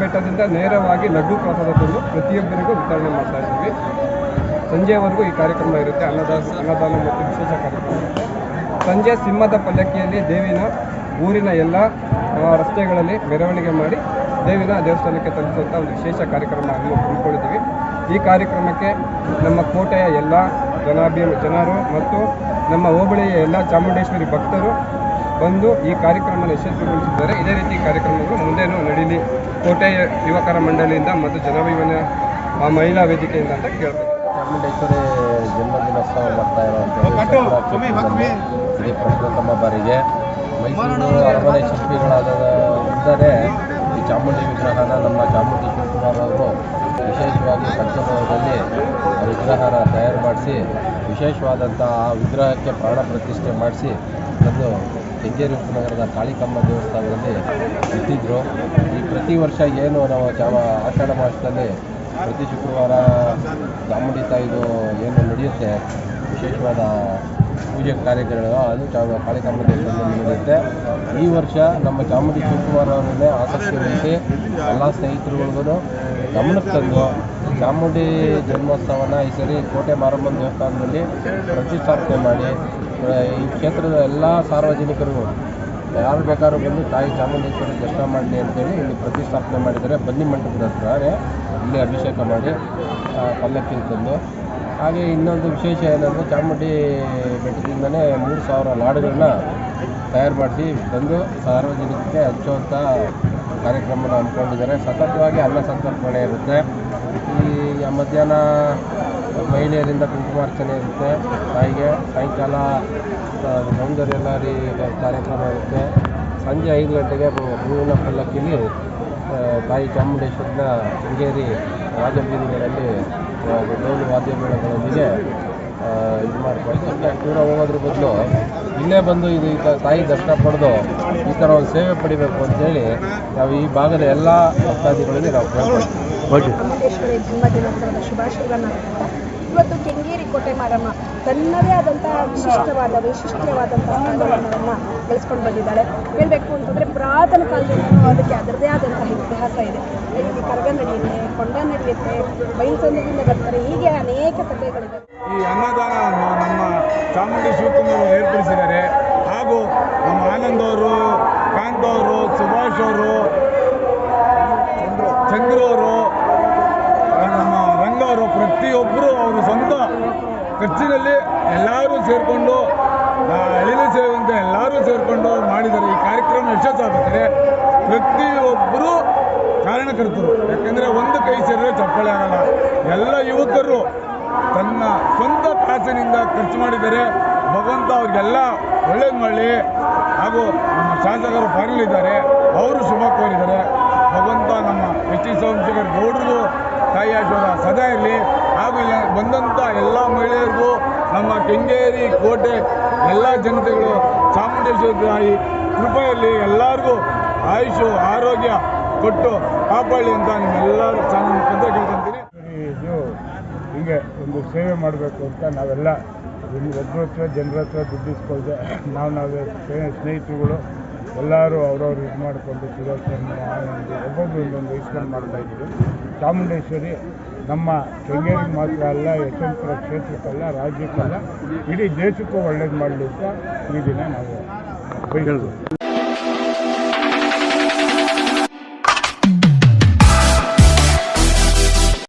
ಬೆಟ್ಟದಿಂದ ನೇರವಾಗಿ ಲಡ್ಡು ಪ್ರಸಾದ ತಂದು ಪ್ರತಿಯೊಬ್ಬರಿಗೂ ವಿತರಣೆ ಮಾಡ್ತಾ ಇದ್ದೀವಿ. ಸಂಜೆವರೆಗೂ ಈ ಕಾರ್ಯಕ್ರಮ ಇರುತ್ತೆ. ಅನ್ನದಾನ ಅನ್ನದಾನ ಮತ್ತು ವಿಶೇಷ ಕಾರ್ಯಕ್ರಮ ಸಂಜೆ ಸಿಂಹದ ಪಲ್ಲಕ್ಕಿಯಲ್ಲಿ ದೇವಿನ ಊರಿನ ಎಲ್ಲ ರಸ್ತೆಗಳಲ್ಲಿ ಮೆರವಣಿಗೆ ಮಾಡಿ ದೇವಿನ ದೇವಸ್ಥಾನಕ್ಕೆ ತಲುಪಿಸುವಂಥ ಒಂದು ವಿಶೇಷ ಕಾರ್ಯಕ್ರಮ ಹಮ್ಮಿಕೊಂಡಿದ್ದೀವಿ. ಈ ಕಾರ್ಯಕ್ರಮಕ್ಕೆ ನಮ್ಮ ಕೋಟೆಯ ಎಲ್ಲ ಜನಾಭಿ, ಜನರು ಮತ್ತು ನಮ್ಮ ಹೋಬಳಿಯ ಎಲ್ಲ ಚಾಮುಂಡೇಶ್ವರಿ ಭಕ್ತರು ಬಂದು ಈ ಕಾರ್ಯಕ್ರಮನ ಯಶಸ್ವಿಗೊಳಿಸಿದ್ದಾರೆ. ಇದೇ ರೀತಿ ಕಾರ್ಯಕ್ರಮಗಳು ಮುಂದೇನು ನಡೀಲಿ. ಕೋಟೆ ಯುವಕರ ಮಂಡಳಿಯಿಂದ ಮತ್ತು ಜನಾಭಿಮಾನ ಆ, ಮಹಿಳಾ ವೇದಿಕೆಯಿಂದ ಅಂತ ಕೇಳ್ಬೇಕು. ಚಾಮುಂಡೇಶ್ವರಿ ಜನ್ಮದಿನೋತ್ಸವ ಬರ್ತಾ ಇರುವಂಥದ್ದು ಇದೇ ಪ್ರಪ್ರಥಮ ಬಾರಿಗೆ. ಮೈಸೂರು ಅರಮನೆ ಶಿಲ್ಪಿಗಳಾದ ಇದ್ದರೆ ಈ ಚಾಮುಂಡಿ ವಿಗ್ರಹನ ನಮ್ಮ ಚಾಮುಂಡಿ ಶಿವಕುಮಾರ್ ಅವರು ವಿಶೇಷವಾಗಿ ಪಂಚಭವನದಲ್ಲಿ ಆ ವಿಗ್ರಹನ ತಯಾರು ಮಾಡಿಸಿ ವಿಶೇಷವಾದಂಥ ಆ ವಿಗ್ರಹಕ್ಕೆ ಪ್ರಾಣ ಪ್ರತಿಷ್ಠೆ ಮಾಡಿಸಿ ತಂದು ಕೆಂಗೇರಿ ಉಪನಗರದ ಕಾಳಿಕಮ್ಮ ದೇವಸ್ಥಾನದಲ್ಲಿ ಇಟ್ಟಿದ್ದರು ಈ ಪ್ರತಿ ವರ್ಷ ಏನು ನಾವು ಜಾವ ಆಷಾಢ ಮಾಸದಲ್ಲಿ ಪ್ರತಿ ಶುಕ್ರವಾರ ಚಾಮುಂಡಿ ತಾಯಿದು ಏನು ನಡೆಯುತ್ತೆ, ವಿಶೇಷವಾದ ಪೂಜೆ ಕಾರ್ಯಕ್ರಮಗಳು ಅದು ಚಾ ಕಾಳಿಕಾಂಬ ದೇವಸ್ಥಾನದಲ್ಲಿ ನಡೆಯುತ್ತೆ. ಈ ವರ್ಷ ನಮ್ಮ ಚಾಮುಂಡಿ ಶುಕ್ರವಾರವನ್ನೇ ಆಸಕ್ತಿ ವಹಿಸಿ ಎಲ್ಲ ಸ್ನೇಹಿತರುಗಳಿಗೂ ಗಮನಕ್ಕೆ ತಂದು ಚಾಮುಂಡಿ ಜನ್ಮೋತ್ಸವನ ಈ ಸರಿ ಕೋಟೆ ಮಾರಮ್ಮನ ದೇವಸ್ಥಾನದಲ್ಲಿ ಪ್ರತಿಷ್ಠಾಪನೆ ಮಾಡಿ ಈ ಕ್ಷೇತ್ರದ ಎಲ್ಲ ಸಾರ್ವಜನಿಕರು ಯಾರು ಬೇಕಾದ್ರೂ ಬಂದು ತಾಯಿ ಚಾಮುಂಡೇಶ್ವರಿ ದರ್ಶನ ಮಾಡಲಿ ಅಂತೇಳಿ ಇಲ್ಲಿ ಪ್ರತಿಷ್ಠಾಪನೆ ಮಾಡಿದ್ದಾರೆ. ಬನ್ನಿ ಮಂಟಪದ ಹತ್ರನೇ ಇಲ್ಲಿ ಅಭಿಷೇಕ ಮಾಡಿ ಪಲ್ಲಕ್ಕಿ ತಂದು ಹಾಗೆ ಇನ್ನೊಂದು ವಿಶೇಷ ಏನಂದರೆ ಚಾಮುಂಡಿ ಬೆಟ್ಟದಿಂದಲೇ ಮೂರು ಸಾವಿರ ಲಾಡುಗಳನ್ನ ತಯಾರು ಮಾಡಿಸಿ ಬಂದು ಸಾರ್ವಜನಿಕರಿಗೆ ಹಚ್ಚುವಂಥ ಕಾರ್ಯಕ್ರಮನ ಹಮ್ಮಿಕೊಂಡಿದ್ದಾರೆ. ಸತತವಾಗಿ ಅನ್ನ ಸಂತರ್ಪಣೆ ಇರುತ್ತೆ. ಈ ಮಧ್ಯಾಹ್ನ ಮಹಿಳೆಯರಿಂದ ಕುಂಕುಮಾರ್ಚನೆ ಇರುತ್ತೆ. ತಾಯಿಗೆ ಸಾಯಂಕಾಲ ಸೌಂದರ್ಯ ಲಾರಿ ಕಾರ್ಯಕ್ರಮ ಇರುತ್ತೆ. ಸಂಜೆ ಐದು ಗಂಟೆಗೆ ಹೂವಿನ ಪಲ್ಲಕ್ಕಿಲಿ ತಾಯಿ ಚಾಮುಂಡೇಶ್ವರಿನ ಶೃಂಗೇರಿ ರಾಜಬೀದಿಗಳಲ್ಲಿ ಡೋಲು ವಾದ್ಯ ಮೇಳಗಳೊಂದಿಗೆ ಇದು ಮಾಡಿಕೊಂಡು ದೂರ ಹೋಗೋದ್ರ ಬದಲು ಇಲ್ಲೇ ಬಂದು ಇದು ಈ ಥರ ತಾಯಿ ದರ್ಶನ ಪಡೆದು ಈ ಥರ ಒಂದು ಸೇವೆ ಪಡಿಬೇಕು ಅಂತೇಳಿ ನಾವು ಈ ಭಾಗದ ಎಲ್ಲ ಭಕ್ತಾದಿಗಳಲ್ಲಿ ನಾವು ಕೇಳ್ಕೊಳ್ತೀವಿ. ಚಾಮುಂಡೇಶ್ವರಿ ಜನ್ಮದಿನೋತ್ಸವದ ಶುಭಾಶಯಗಳನ್ನು ಇವತ್ತು ಕೆಂಗೇರಿ ಕೋಟೆ ಮಾರಮ್ಮ ತನ್ನದೇ ಆದಂತಹ ವಿಶಿಷ್ಟವಾದ ವೈಶಿಷ್ಟ್ಯವಾದಂತಹ ಸ್ಥಾನಮಾನವನ್ನು ಬೆಳೆಸ್ಕೊಂಡು ಬಂದಿದ್ದಾಳೆ ಹೇಳಬೇಕು ಅಂತಂದರೆ ಪುರಾತನ ಕಾಲದಿಂದ ಅದಕ್ಕೆ ಅದರದೇ ಆದಂತಹ ಇತಿಹಾಸ ಇದೆ. ಇಲ್ಲಿ ಕರಗ ನಡೆಯುತ್ತೆ ಕೊಂಡ ನಡೆಯುತ್ತೆ ಬೈಲ್ಸಂದ್ರದಿಂದ ಬರ್ತಾರೆ ಹೀಗೆ ಅನೇಕ ಕಥೆಗಳಿವೆ ಈ ಅನ್ನದಾನ ನಮ್ಮ ಚಾಮುಂಡಿ ಶಿವಕುಮಾರ್ ಏರ್ಪಡಿಸಿದ್ದಾರೆ. ಹಾಗೂ ನಮ್ಮ ಆನಂದ್ ಅವರು ಕಾಂತ್ ಅವರು ಸುಭಾಷ್ ಅವರು ಪ್ರತಿಯೊಬ್ಬರು ಅವರ ಸ್ವಂತ ಖರ್ಚಿನಲ್ಲಿ ಎಲ್ಲರೂ ಸೇರಿಕೊಂಡು ಅಳಿಲು ಸೇರಿದಂತೆ ಎಲ್ಲರೂ ಸೇರಿಕೊಂಡು ಮಾಡಿದ್ದಾರೆ ಈ ಕಾರ್ಯಕ್ರಮ ಯಶಸ್ಸಾಗುತ್ತದೆ. ಪ್ರತಿಯೊಬ್ಬರು ಕಾರಣಕರ್ತರು. ಯಾಕೆಂದರೆ ಒಂದು ಕೈ ಸೇರಿದ್ರೆ ಚಪ್ಪಾಳೆ ಆಗಲ್ಲ. ಎಲ್ಲ ಯುವಕರು ತನ್ನ ಸ್ವಂತ ಕಾಸಿನಿಂದ ಖರ್ಚು ಮಾಡಿದ್ದಾರೆ ಭಗವಂತ ಅವ್ರಿಗೆಲ್ಲ ಒಳ್ಳೇದು ಮಾಡಲಿ. ಹಾಗೂ ನಮ್ಮ ಶಾಸಕರು ಪಾಲ್ಗೊಳ್ಳಿದ್ದಾರೆ ಅವರು ಶುಭ ಕೋರಿದ್ದಾರೆ. ಭಗವಂತ ನಮ್ಮ ಎಚ್ ನಮ್ಮ ಕೆಂಗೇರಿ ಕೋಟೆ ಎಲ್ಲ ಜನತೆಗಳು ಚಾಮುಂಡೇಶ್ವರಿ ತಾಯಿ ಕೃಪೆಯಲ್ಲಿ ಎಲ್ಲರಿಗೂ ಆಯುಷು, ಆರೋಗ್ಯ ಕೊಟ್ಟು ಕಾಪಾಡಲಿ ಅಂತ ನಿಮ್ಮೆಲ್ಲರೂ ಚಾನಲ್ ಕೇಳ್ಕೊಂತೀನಿ. ಇದು ಹಿಂಗೆ ಒಂದು ಸೇವೆ ಮಾಡಬೇಕು ಅಂತ ನಾವೆಲ್ಲ ಒಬ್ಬರ ಹತ್ರ, ಜನರ ಹತ್ರ ದುಡ್ಡು ಇಸ್ಕೊಳ್ದೆ. ನಾವು ನಾವೇ ಸ್ನೇ- ಸ್ನೇಹಿತರುಗಳು ಎಲ್ಲರೂ ಅವ್ರವ್ರು ಇದು ಮಾಡಿಕೊಂಡು ಸುದರ್ಶನ್ ಒಬ್ಬೊಬ್ಬರು ಒಂದೊಂದು ಇಸ್ಕೊಂಡು ಮಾಡ್ತಾ ಇದ್ದೀವಿ. ಚಾಮುಂಡೇಶ್ವರಿ ನಮ್ಮ ಕೆಂಗೇರಿಗೆ ಮಾತ್ರ ಅಲ್ಲ, ಯಶವಂತಪುರ ಕ್ಷೇತ್ರಕ್ಕಲ್ಲ, ರಾಜ್ಯಕ್ಕಲ್ಲ. ಇಡೀ ದೇಶಕ್ಕೂ ಒಳ್ಳೇದು ಮಾಡಲಿ ಅಂತ ಈ ದಿನ ನಾವು ಬಯಸ್ತೀವಿ.